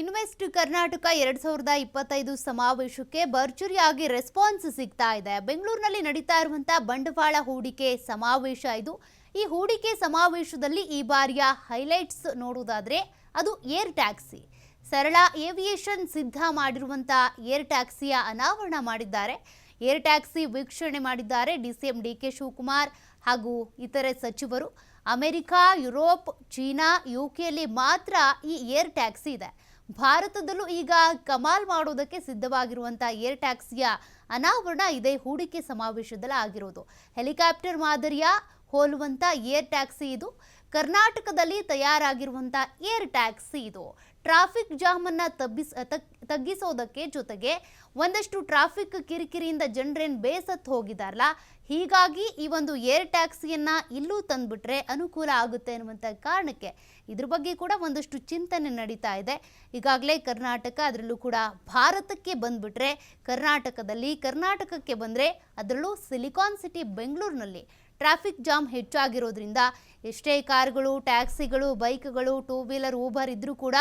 Invest Karnataka ಎರಡ್ ಸಾವಿರದ ಇಪ್ಪತ್ತೈದು ಸಮಾವೇಶಕ್ಕೆ ಭರ್ಜರಿಯಾಗಿ ರೆಸ್ಪಾನ್ಸ್ ಸಿಗ್ತಾ ಇದೆ. ಬೆಂಗಳೂರಿನಲ್ಲಿ ನಡೀತಾ ಇರುವಂತಹ ಬಂಡವಾಳ ಹೂಡಿಕೆ ಸಮಾವೇಶ ಇದು. ಈ ಹೂಡಿಕೆ ಸಮಾವೇಶದಲ್ಲಿ ಈ ಬಾರಿಯ ಹೈಲೈಟ್ಸ್ ನೋಡುವುದಾದ್ರೆ ಅದು ಏರ್ ಟ್ಯಾಕ್ಸಿ ಸರಳ ಏವಿಯೇಷನ್ ಸಿದ್ಧ ಮಾಡಿರುವಂಥ ಏರ್ ಟ್ಯಾಕ್ಸಿಯ ಅನಾವರಣ ಮಾಡಿದ್ದಾರೆ. ಏರ್ ಟ್ಯಾಕ್ಸಿ ವೀಕ್ಷಣೆ ಮಾಡಿದ್ದಾರೆ D C M D K Shivakumar ಹಾಗೂ ಇತರೆ ಸಚಿವರು. ಅಮೆರಿಕ, ಯುರೋಪ್, ಚೀನಾ ಯುಕೆಯಲ್ಲಿ ಮಾತ್ರ ಈ ಏರ್ ಟ್ಯಾಕ್ಸಿ ಇದೆ. ಭಾರತದಲ್ಲೂ ಈಗ ಕಮಾಲ್ ಮಾಡೋದಕ್ಕೆ ಸಿದ್ಧವಾಗಿರುವಂಥ ಏರ್ ಟ್ಯಾಕ್ಸಿಯ ಅನಾವರಣ ಇದೇ ಹೂಡಿಕೆ ಸಮಾವೇಶದಲ್ಲಿ ಆಗಿರೋದು. ಹೆಲಿಕಾಪ್ಟರ್ ಮಾದರಿಯ ಹೋಲುವಂಥ ಏರ್ ಟ್ಯಾಕ್ಸಿ ಇದು. ಕರ್ನಾಟಕದಲ್ಲಿ ತಯಾರಾಗಿರುವಂಥ ಏರ್ ಟ್ಯಾಕ್ಸಿ ಇದು. ಟ್ರಾಫಿಕ್ ಜಾಮ್ ಅನ್ನ ತಬ್ಬಿಸ್, ತಗ್- ತಗ್ಗಿಸೋದಕ್ಕೆ ಜೊತೆಗೆ ಒಂದಷ್ಟು ಟ್ರಾಫಿಕ್ ಕಿರಿಕಿರಿಯಿಂದ ಜನರೇನು ಬೇಸತ್ತು ಹೋಗಿದಾರಲ್ಲ ಹೀಗಾಗಿ ಈ ಒಂದು ಏರ್ ಟ್ಯಾಕ್ಸಿಯನ್ನ ಇಲ್ಲೂ ತಂದ್ಬಿಟ್ರೆ ಅನುಕೂಲ ಆಗುತ್ತೆ ಅನ್ನುವಂಥ ಕಾರಣಕ್ಕೆ ಇದ್ರ ಬಗ್ಗೆ ಕೂಡ ಒಂದಷ್ಟು ಚಿಂತನೆ ನಡೀತಾ ಇದೆ. ಈಗಾಗಲೇ ಕರ್ನಾಟಕ ಅದರಲ್ಲೂ ಕೂಡ ಭಾರತಕ್ಕೆ ಬಂದ್ಬಿಟ್ರೆ ಕರ್ನಾಟಕದಲ್ಲಿ ಕರ್ನಾಟಕಕ್ಕೆ ಬಂದರೆ ಅದರಲ್ಲೂ ಸಿಲಿಕಾನ್ ಸಿಟಿ ಬೆಂಗಳೂರಿನಲ್ಲಿ ಟ್ರಾಫಿಕ್ ಜಾಮ್ ಹೆಚ್ಚಾಗಿರೋದ್ರಿಂದ ಎಷ್ಟೇ ಕಾರ್ಗಳು, ಟ್ಯಾಕ್ಸಿಗಳು, ಬೈಕ್ಗಳು, ಟೂ ವೀಲರ್, ಊಬರ್ ಇದ್ದರೂ ಕೂಡ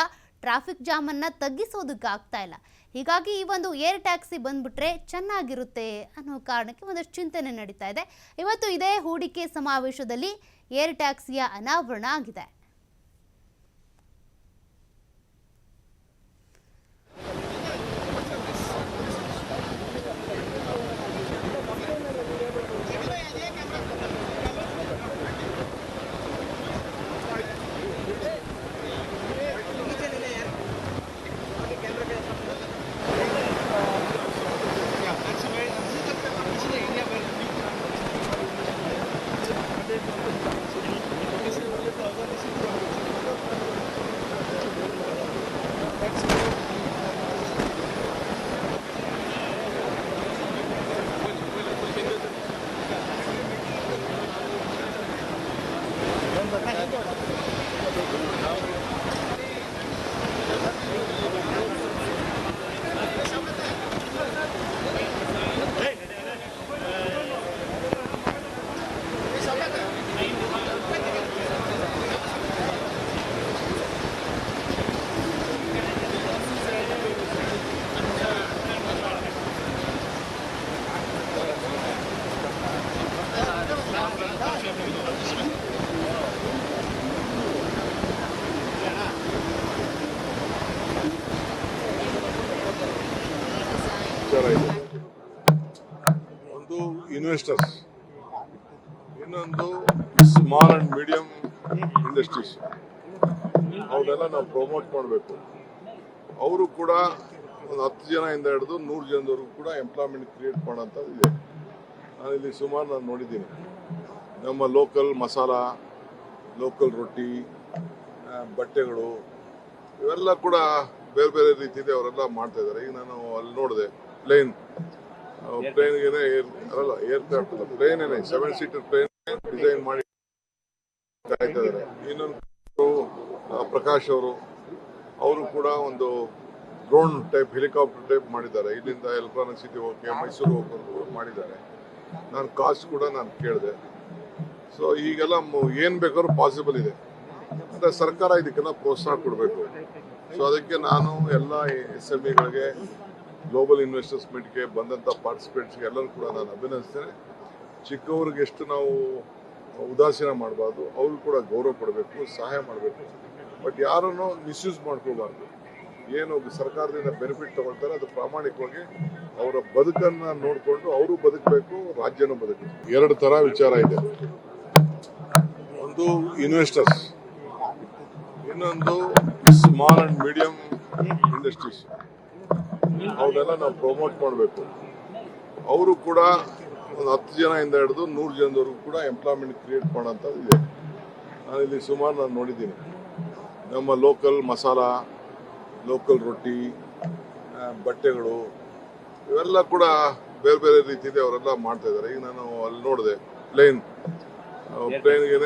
ಟ್ರಾಫಿಕ್ ಜಾಮನ್ನು ತಗ್ಗಿಸೋದಕ್ಕೆ ಆಗ್ತಾ ಇಲ್ಲ. ಹೀಗಾಗಿ ಈ ಒಂದು ಏರ್ ಟ್ಯಾಕ್ಸಿ ಬಂದ್ಬಿಟ್ರೆ ಚೆನ್ನಾಗಿರುತ್ತೆ ಅನ್ನೋ ಕಾರಣಕ್ಕೆ ಒಂದಷ್ಟು ಚಿಂತನೆ ನಡೀತಾ ಇದೆ. ಇವತ್ತು ಇದೇ ಹೂಡಿಕೆ ಸಮಾವೇಶದಲ್ಲಿ ಏರ್ ಟ್ಯಾಕ್ಸಿಯ ಅನಾವರಣ ಆಗಿದೆ. ಒಂದು ಇನ್ವೆಸ್ಟರ್ಸ್ ಇನ್ನೊಂದು ಸ್ಮಾಲ್ ಅಂಡ್ ಮೀಡಿಯಂ ಇಂಡಸ್ಟ್ರೀಸ್ ಅವನ್ನೆಲ್ಲ ನಾವು ಪ್ರಮೋಟ್ ಮಾಡಬೇಕು. ಅವರು ಕೂಡ ಒಂದು ಹತ್ತು ಜನ ಹಿಡಿದು ನೂರು ಜನದವರೆಗೂ ಕೂಡ ಎಂಪ್ಲಾಯ್ಮೆಂಟ್ ಕ್ರಿಯೇಟ್ ಮಾಡೋಂಥದ್ದು ಇದೆ. ನಾನು ಇಲ್ಲಿ ಸುಮಾರು ನಾನು ನೋಡಿದ್ದೀನಿ. ನಮ್ಮ ಲೋಕಲ್ ಮಸಾಲ ಲೋಕಲ್ ರೊಟ್ಟಿ ಬಟ್ಟೆಗಳು, ಇವೆಲ್ಲ ಕೂಡ ಬೇರೆ ಬೇರೆ ರೀತಿಯಲ್ಲಿ ಅವರೆಲ್ಲ ಮಾಡ್ತಾ ಇದ್ದಾರೆ. ಈಗ ನಾನು ಅಲ್ಲಿ ನೋಡಿದೆ ಪ್ಲೇನ್ ಪ್ಲೇನ್ಗೆ ಅಲ್ಲ ಏರ್ಕ್ರಾಫ್ಟ್ ಅಲ್ಲ plane seven seater plane design ಮಾಡಿ ಇದ್ದಾರೆ ಪ್ರಕಾಶ್ ಅವರು ಅವರು ಕೂಡ ಒಂದು ಡ್ರೋನ್ ಟೈಪ್ ಹೆಲಿಕಾಪ್ಟರ್ ಟೈಪ್ ಮಾಡಿದ್ದಾರೆ. ಇಲ್ಲಿಂದ ಎಲೆಕ್ಟ್ರಾನಿಕ್ ಸಿಟಿ ಹೋಗಿ ಮೈಸೂರು ಹೋಗೋದು ಮಾಡಿದ್ದಾರೆ. ನಾನು ಕಾಸ್ಟ್ ಕೂಡ ನಾನು ಕೇಳಿದೆ. ಸೊ ಈಗೆಲ್ಲ ಏನು ಬೇಕಾದ್ರೂ ಪಾಸಿಬಲ್ ಇದೆ. ಅಂದರೆ ಸರ್ಕಾರ ಇದಕ್ಕೆಲ್ಲ ಪ್ರೋತ್ಸಾಹ ಕೊಡಬೇಕು. ಸೊ ಅದಕ್ಕೆ ನಾನು ಎಲ್ಲ ಎಸ್ ಎಂ ಇಗಳಿಗೆ ಗ್ಲೋಬಲ್ ಇನ್ವೆಸ್ಟರ್ಸ್ ಮೀಟ್ಗೆ ಬಂದಂಥ ಪಾರ್ಟಿಸಿಪೇಟ್ಸ್ಗೆ ಎಲ್ಲರೂ ಕೂಡ ನಾನು ಅಭಿನಂದಿಸ್ತೇನೆ. ಚಿಕ್ಕವ್ರಿಗೆ ಎಷ್ಟು ನಾವು ಉದಾಸೀನ ಮಾಡಬಾರ್ದು, ಅವ್ರಿಗೂ ಕೂಡ ಗೌರವ ಕೊಡಬೇಕು, ಸಹಾಯ ಮಾಡಬೇಕು. ಬಟ್ ಯಾರನ್ನು ಮಿಸ್ಯೂಸ್ ಮಾಡ್ಕೋಬಾರ್ದು. ಏನು ಸರ್ಕಾರದಿಂದ ಬೆನಿಫಿಟ್ ತಗೊಳ್ತಾರೆ, ಅದು ಪ್ರಾಮಾಣಿಕವಾಗಿ ಅವರ ಬದುಕನ್ನು ನೋಡಿಕೊಂಡು ಅವರು ಬದುಕಬೇಕು, ರಾಜ್ಯನೂ ಬದುಕಬೇಕು. ಎರಡು ಥರ ವಿಚಾರ ಇದೆ. ಒಂದು ಇನ್ವೆಸ್ಟರ್ಸ್ ಇನ್ನೊಂದು ಸ್ಮಾಲ್ ಅಂಡ್ ಮೀಡಿಯಂ ಇಂಡಸ್ಟ್ರೀಸ್ ಅವನ್ನೆಲ್ಲ ನಾವು ಪ್ರಮೋಟ್ ಮಾಡಬೇಕು. ಅವರು ಕೂಡ ಒಂದು ಹತ್ತು ಜನ ಇಂದ ಹಿಡಿದು ನೂರು ಜನದವರೆಗೂ ಕೂಡ ಎಂಪ್ಲಾಯ್ಮೆಂಟ್ ಕ್ರಿಯೇಟ್ ಮಾಡೋಂಥದ್ದು ಇದೆ. ನಾನು ಇಲ್ಲಿ ಸುಮಾರು ನಾನು ನೋಡಿದ್ದೀನಿ. ನಮ್ಮ ಲೋಕಲ್ ಮಸಾಲ ಲೋಕಲ್ ರೊಟ್ಟಿ ಬಟ್ಟೆಗಳು, ಇವೆಲ್ಲ ಕೂಡ ಬೇರೆ ಬೇರೆ ರೀತಿಯಲ್ಲಿ ಅವರೆಲ್ಲ ಮಾಡ್ತಾ ಇದ್ದಾರೆ. ಈಗ ನಾನು ಅಲ್ಲಿ ನೋಡಿದೆ ಪ್ಲೇನ್ ಪ್ಲೇನ್ಗೆ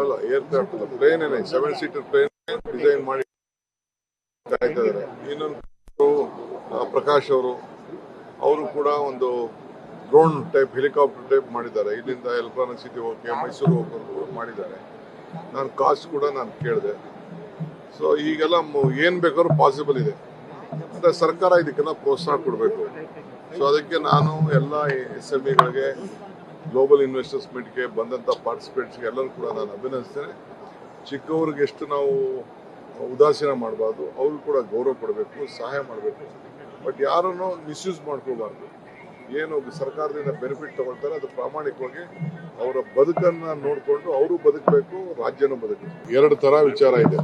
ಅಲ್ಲ ಏರ್ಕ್ರಾಫ್ಟ್ ಪ್ಲೇನ್ ಏನೇ ಸೆವೆನ್ ಸೀಟರ್ ಪ್ಲೇನ್ ಡಿಸೈನ್ ಮಾಡಿ ಕಾಯ್ತಾ ಇದ್ದಾರೆ. ಇನ್ನೊಂದು ಪ್ರಕಾಶ್ ಅವರು ಅವರು ಕೂಡ ಒಂದು ಡ್ರೋನ್ ಟೈಪ್, ಹೆಲಿಕಾಪ್ಟರ್ ಟೈಪ್ ಮಾಡಿದ್ದಾರೆ. ಇಲ್ಲಿಂದ ಎಲೆಕ್ಟ್ರಾನಿಕ್ ಸಿಟಿ ಹೋಗಿ ಮೈಸೂರು ಹೋಗೋದು ಮಾಡಿದ್ದಾರೆ. ನಾನು ಕಾಸ್ಟ್ ಕೂಡ ನಾನು ಕೇಳಿದೆ. ಸೊ ಈಗೆಲ್ಲ ಏನ್ ಬೇಕಾದ್ರೂ ಪಾಸಿಬಲ್ ಇದೆ. ಅಂದರೆ ಸರ್ಕಾರ ಇದಕ್ಕೆಲ್ಲ ಪ್ರೋತ್ಸಾಹ ಕೊಡಬೇಕು. ಸೊ ಅದಕ್ಕೆ ನಾನು ಎಲ್ಲ ಎಸ್ ಎಂ ಇಗಳಿಗೆ ಗ್ಲೋಬಲ್ ಇನ್ವೆಸ್ಟರ್ಸ್ ಮೀಟ್ಗೆ ಬಂದಂಥ ಪಾರ್ಟಿಸಿಪೇಟ್ಸ್ಗೆ ಎಲ್ಲರೂ ಕೂಡ ನಾನು ಅಭಿನಂದಿಸ್ತೇನೆ. ಚಿಕ್ಕವ್ರಿಗೆ ಎಷ್ಟು ನಾವು ಉದಾಸೀನ ಮಾಡಬಾರ್ದು, ಅವ್ರಿಗೂ ಕೂಡ ಗೌರವ ಕೊಡಬೇಕು, ಸಹಾಯ ಮಾಡಬೇಕು. ಬಟ್ ಯಾರನ್ನು ಮಿಸ್ಯೂಸ್ ಮಾಡ್ಕೋಬಾರ್ದು. ಏನು ಸರ್ಕಾರದಿಂದ ಬೆನಿಫಿಟ್ ತಗೊಳ್ತಾರೆ, ಅದು ಪ್ರಾಮಾಣಿಕವಾಗಿ ಅವರ ಬದುಕನ್ನು ನೋಡಿಕೊಂಡು ಅವರು ಬದುಕಬೇಕು, ರಾಜ್ಯನೂ ಬದುಕಬೇಕು. ಎರಡು ಥರ ವಿಚಾರ ಇದೆ.